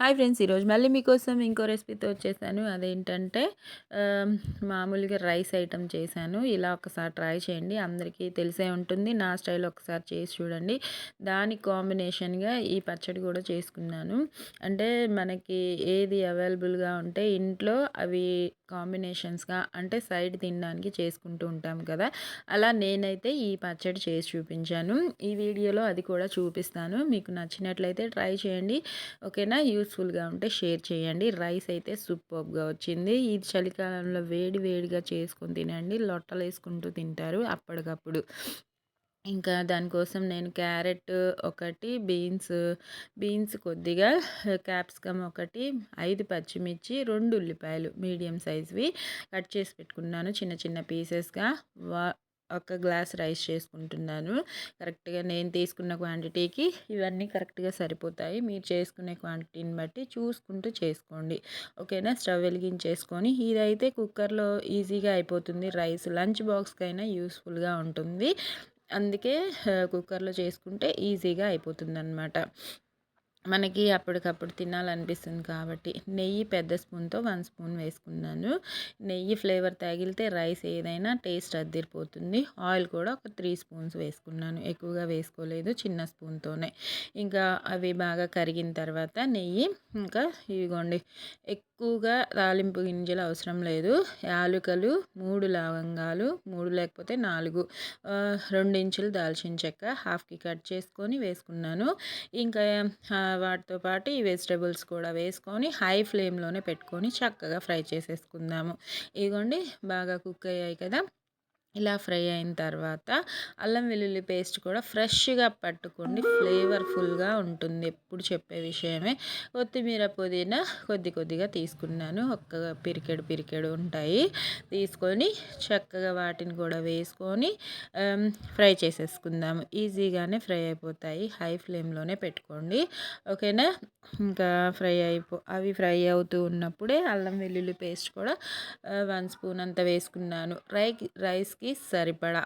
Hi friends ఈరోజు మళ్ళీ మీకోసం ఇంకో రెసిపీతో వచ్చేసాను. అదేంటంటే మామూలుగా రైస్ ఐటమ్ చేశాను. ఇలా ఒకసారి ట్రై చేయండి. అందరికీ తెలిసే ఉంటుంది. నా స్టైల్ ఒకసారి చేసి చూడండి. దాని కాంబినేషన్గా ఈ పచ్చడి కూడా చేసుకున్నాను. అంటే మనకి ఏది అవైలబుల్గా ఉంటే ఇంట్లో అవి కాంబినేషన్స్గా అంటే సైడ్ తినడానికి చేసుకుంటూ ఉంటాం కదా. అలా నేనైతే ఈ పచ్చడి చేసి చూపించాను. ఈ వీడియోలో అది కూడా చూపిస్తాను. మీకు నచ్చినట్లయితే ట్రై చేయండి. ఓకేనా? యూస్ఫుల్గా ఉంటే షేర్ చేయండి. రైస్ అయితే సూపర్గా వచ్చింది. ఇది చలికాలంలో వేడి వేడిగా చేసుకొని తినండి. లొట్టలు వేసుకుంటూ తింటారు అప్పటికప్పుడు. ఇంకా దానికోసం నేను క్యారెట్ ఒకటి బీన్స్ బీన్స్ కొద్దిగా క్యాప్సికమ్ ఒకటి ఐదు పచ్చిమిర్చి రెండు ఉల్లిపాయలు మీడియం సైజ్వి కట్ చేసి పెట్టుకున్నాను. చిన్న చిన్న పీసెస్గా వా ఒక గ్లాస్ రైస్ చేసుకుంటున్నాను. కరెక్ట్గా నేను తీసుకున్న క్వాంటిటీకి ఇవన్నీ కరెక్ట్గా సరిపోతాయి. మీరు చేసుకునే క్వాంటిటీని బట్టి చూసుకుంటూ చేసుకోండి. ఓకేనా? స్టవ్ వెలిగించేసుకొని ఇదైతే కుక్కర్లో ఈజీగా అయిపోతుంది. రైస్ లంచ్ బాక్స్కైనా యూస్ఫుల్గా ఉంటుంది. అందుకే కుక్కర్లో చేసుకుంటే ఈజీగా అయిపోతుంది అనమాట మనకి అప్పటికప్పుడు తినాలనిపిస్తుంది కాబట్టి నెయ్యి పెద్ద స్పూన్తో వన్ స్పూన్ వేసుకున్నాను. నెయ్యి ఫ్లేవర్ తగిలితే రైస్ ఏదైనా టేస్ట్ అద్దరిపోతుంది. ఆయిల్ కూడా ఒక త్రీ స్పూన్స్ వేసుకున్నాను. ఎక్కువగా వేసుకోలేదు చిన్న స్పూన్తోనే. ఇంకా అవి బాగా కరిగిన తర్వాత నెయ్యి ఇంకా ఇవిగోండి ఎక్కువగా తాలింపు గింజలు అవసరం లేదు. యాలుకలు మూడు లవంగాలు మూడు లేకపోతే నాలుగు. రెండు ఇంచులు దాల్చిన చెక్క హాఫ్కి కట్ చేసుకొని వేసుకున్నాను. ఇంకా వాటితో పాటు ఈ వెజిటేబుల్స్ కూడా వేసుకొని హై ఫ్లేమ్లోనే పెట్టుకొని చక్కగా ఫ్రై చేసేసుకుందాము. ఇదిగోండి బాగా కుక్ అయ్యాయి కదా. ఇలా ఫ్రై అయిన తర్వాత అల్లం వెల్లుల్లి పేస్ట్ కూడా ఫ్రెష్గా పట్టుకోండి. ఫ్లేవర్ఫుల్గా ఉంటుంది ఎప్పుడు చెప్పే విషయమే. కొత్తిమీర పుదీనా కొద్ది కొద్దిగా తీసుకున్నాను. ఒక్క పిరికెడు పిరికెడు ఉంటాయి. తీసుకొని చక్కగా వాటిని కూడా వేసుకొని ఫ్రై చేసేసుకుందాము. ఈజీగానే ఫ్రై అయిపోతాయి. హై ఫ్లేమ్లోనే పెట్టుకోండి. ఓకేనా? ఇంకా ఫ్రై అయిపో అవి ఫ్రై అవుతూ ఉన్నప్పుడే అల్లం వెల్లుల్లి పేస్ట్ కూడా వన్ స్పూన్ అంత వేసుకున్నాను. రై రైస్కి సరిపడా.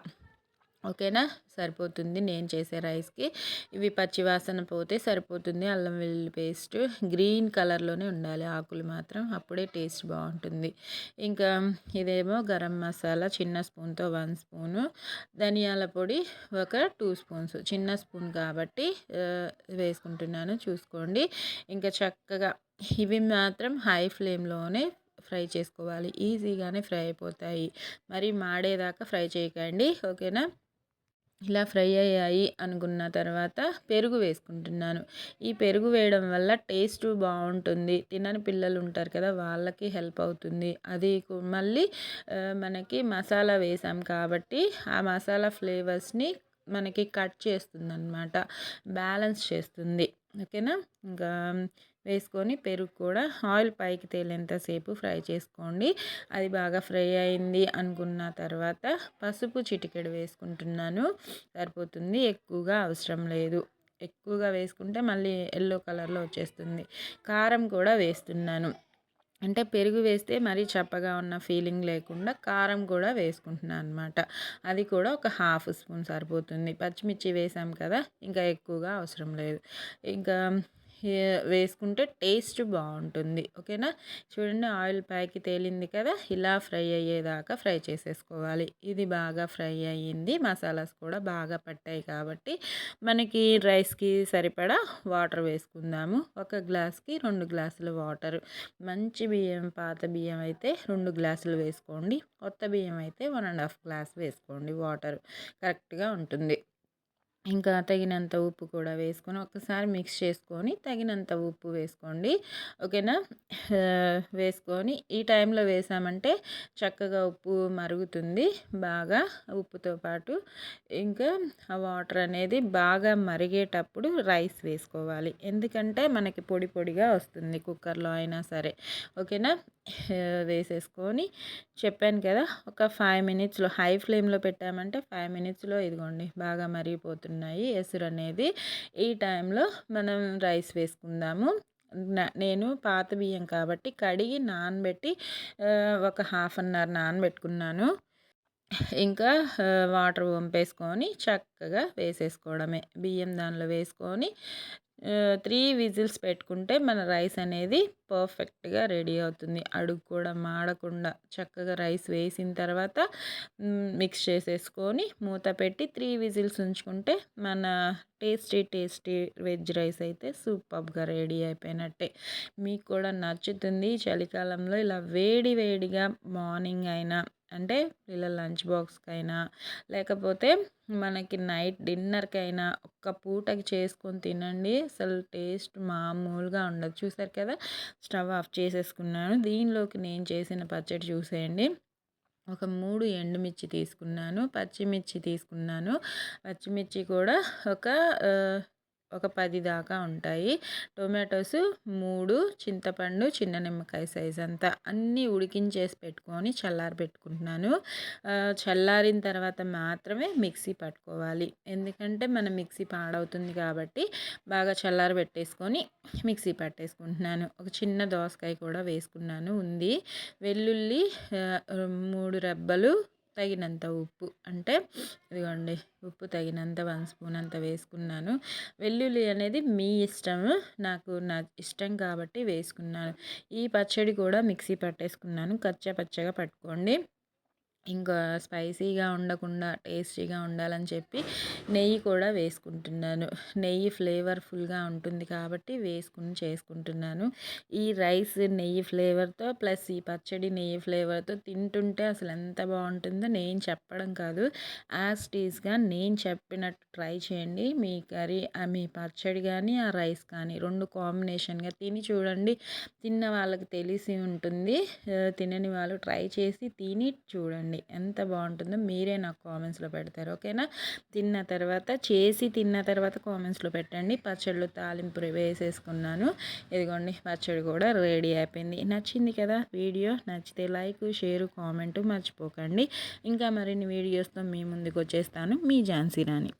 ఓకేనా? సరిపోతుంది. నేను చేసే రైస్కి. ఇవి పచ్చివాసన పోతే సరిపోతుంది. అల్లం వెల్లుల్లి పేస్ట్ గ్రీన్ కలర్లోనే ఉండాలి. ఆకులు మాత్రం అప్పుడే టేస్ట్ బాగుంటుంది. ఇంకా ఇదేమో గరం మసాలా చిన్న స్పూన్తో వన్ స్పూను. ధనియాల పొడి ఒక టూ స్పూన్స్. చిన్న స్పూన్ కాబట్టి వేసుకుంటున్నాను. చూసుకోండి. ఇంకా చక్కగా ఇవి మాత్రం హై ఫ్లేమ్లోనే ఫ్రై చేసుకోవాలి. ఈజీగానే ఫ్రై అయిపోతాయి. మరి మాడేదాకా ఫ్రై చేయకండి. ఓకేనా? ఇలా ఫ్రై అయ్యాయి అనుకున్న తర్వాత పెరుగు వేసుకుంటున్నాను. ఈ పెరుగు వేయడం వల్ల టేస్ట్ బాగుంటుంది. తినని పిల్లలు ఉంటారు కదా వాళ్ళకి హెల్ప్ అవుతుంది. అది మళ్ళీ మనకి మసాలా వేసాం కాబట్టి ఆ మసాలా ఫ్లేవర్స్ని మనకి కట్ చేస్తుంది అనమాట బ్యాలెన్స్ చేస్తుంది. ఓకేనా? ఇంకా వేసుకొని పెరుగు కూడా ఆయిల్ పైకి తేలేంతసేపు ఫ్రై చేసుకోండి. అది బాగా ఫ్రై అయింది అనుకున్న తర్వాత పసుపు చిటికెడు వేసుకుంటున్నాను. సరిపోతుంది. ఎక్కువగా అవసరం లేదు. ఎక్కువగా వేసుకుంటే మళ్ళీ ఎల్లో కలర్లో వచ్చేస్తుంది. కారం కూడా వేస్తున్నాను. అంటే పెరుగు వేస్తే మరీ చప్పగా ఉన్న ఫీలింగ్ లేకుండా కారం కూడా వేసుకుంటున్నాను అనమాట అది కూడా ఒక హాఫ్ స్పూన్ సరిపోతుంది. పచ్చిమిర్చి వేసాం కదా ఇంకా ఎక్కువగా అవసరం లేదు. ఇంకా వేసుకుంటే టేస్ట్ బాగుంటుంది. ఓకేనా? చూడండి ఆయిల్ పైకి తేలింది కదా? ఇలా ఫ్రై అయ్యేదాకా ఫ్రై చేసేసుకోవాలి. ఇది బాగా ఫ్రై అయ్యింది. మసాలాస్ కూడా బాగా పట్టాయి కాబట్టి మనకి రైస్కి సరిపడా వాటర్ వేసుకుందాము. ఒక గ్లాస్కి రెండు గ్లాసులు వాటర్. మంచి బియ్యం పాత బియ్యం అయితే రెండు గ్లాసులు వేసుకోండి. కొత్త బియ్యం అయితే వన్ అండ్ హాఫ్ గ్లాస్ వేసుకోండి వాటర్. కరెక్ట్గా ఉంటుంది. ఇంకా తగినంత ఉప్పు కూడా వేసుకొని ఒకసారి మిక్స్ చేసుకొని తగినంత ఉప్పు వేసుకోండి. ఓకేనా? వేసుకొని ఈ టైంలో వేసామంటే చక్కగా ఉప్పు మరుగుతుంది బాగా ఉప్పుతో పాటు. ఇంకా ఆ వాటర్ అనేది బాగా మరిగేటప్పుడు రైస్ వేసుకోవాలి. ఎందుకంటే మనకి పొడి పొడిగా వస్తుంది కుక్కర్లో అయినా సరే. ఓకేనా? వేసేసుకొని చెప్పాను కదా ఒక ఫైవ్ మినిట్స్లో హై ఫ్లేమ్లో పెట్టామంటే ఫైవ్ మినిట్స్లో ఇదిగోండి బాగా మరిగిపోతున్నాయి ఎసురు అనేది ఈ టైంలో మనం రైస్ వేసుకుందాము. నేను పాత బియ్యం కాబట్టి కడిగి నానబెట్టి ఒక హాఫ్ అన్ అవర్ నానబెట్టుకున్నాను. ఇంకా వాటర్ వంపేసుకొని చక్కగా వేసేసుకోవడమే. బియ్యం దానిలో వేసుకొని త్రీ విజిల్స్ పెట్టుకుంటే మన రైస్ అనేది పర్ఫెక్ట్గా రెడీ అవుతుంది. అడుగు కూడా మాడకుండా చక్కగా రైస్ వేసిన తర్వాత మిక్స్ చేసేసుకొని మూత పెట్టి త్రీ విజిల్స్ ఉంచుకుంటే మన టేస్టీ టేస్టీ వెజ్ రైస్ అయితే సూపర్గా రెడీ అయిపోయినట్టే. మీకు కూడా నచ్చుతుంది. చలికాలంలో ఇలా వేడి వేడిగా మార్నింగ్ అయినా అంటే పిల్లల లంచ్ బాక్స్కైనా లేకపోతే మనకి నైట్ డిన్నర్కైనా ఒక్క పూటకి చేసుకొని తినండి. అసలు టేస్ట్ మామూలుగా ఉండదు. చూసారు కదా స్టవ్ ఆఫ్ చేసేసుకున్నాను. దీనిలోకి నేను చేసిన పచ్చడి చూసేయండి. ఒక మూడు ఎండుమిర్చి తీసుకున్నాను. పచ్చిమిర్చి తీసుకున్నాను. పచ్చిమిర్చి కూడా ఒక ఒక పది దాకా ఉంటాయి. టొమాటోస్ మూడు చింతపండు చిన్న నిమ్మకాయ సైజ్ అంతా అన్నీ ఉడికించేసి పెట్టుకొని చల్లారి పెట్టుకుంటున్నాను. చల్లారిన తర్వాత మాత్రమే మిక్సీ పట్టుకోవాలి. ఎందుకంటే మన మిక్సీ పాడవుతుంది కాబట్టి బాగా చల్లారి పెట్టేసుకొని మిక్సీ పట్టేసుకుంటున్నాను. ఒక చిన్న దోసకాయ కూడా వేసుకున్నాను. ఉంది. వెల్లుల్లి మూడు రెబ్బలు తగినంత ఉప్పు అంటే ఇదిగోండి ఉప్పు తగినంత వన్ స్పూన్ అంత వేసుకున్నాను. వెల్లుల్లి అనేది మీ ఇష్టము నాకు నా ఇష్టం కాబట్టి వేసుకున్నాను. ఈ పచ్చడి కూడా మిక్సీ పట్టేసుకున్నాను. కచ్చా పచ్చగా పట్టుకోండి. ఇంకా స్పైసీగా ఉండకుండా టేస్టీగా ఉండాలని చెప్పి నెయ్యి కూడా వేసుకుంటున్నాను. నెయ్యి ఫ్లేవర్ఫుల్గా ఉంటుంది కాబట్టి వేసుకుని చేసుకుంటున్నాను. ఈ రైస్ నెయ్యి ఫ్లేవర్తో ప్లస్ ఈ పచ్చడి నెయ్యి ఫ్లేవర్తో తింటుంటే అసలు ఎంత బాగుంటుందో నేను చెప్పడం కాదు. యాజ్ టీస్గా నేను చెప్పినట్టు ట్రై చేయండి. మీ కర్రీ మీ పచ్చడి కానీ ఆ రైస్ కానీ రెండు కాంబినేషన్గా తిని చూడండి. తిన్న వాళ్ళకి తెలిసి ఉంటుంది. తినని వాళ్ళు ట్రై చేసి తిని చూడండి. చూడండి ఎంత బాగుంటుందో మీరే నాకు కామెంట్స్లో పెడతారు ఓకేనా? తిన్న తర్వాత చేసి తిన్న తర్వాత కామెంట్స్లో పెట్టండి. పచ్చళ్ళు తాలింపు వేసేసుకున్నాను. ఇదిగోండి పచ్చడి కూడా రెడీ అయిపోయింది. నచ్చింది కదా వీడియో? నచ్చితే లైక్ షేర్ కామెంట్ మర్చిపోకండి. ఇంకా మరిన్ని వీడియోస్తో మీ ముందుకు వచ్చేస్తాను మీ ఝాన్సీ రాణి.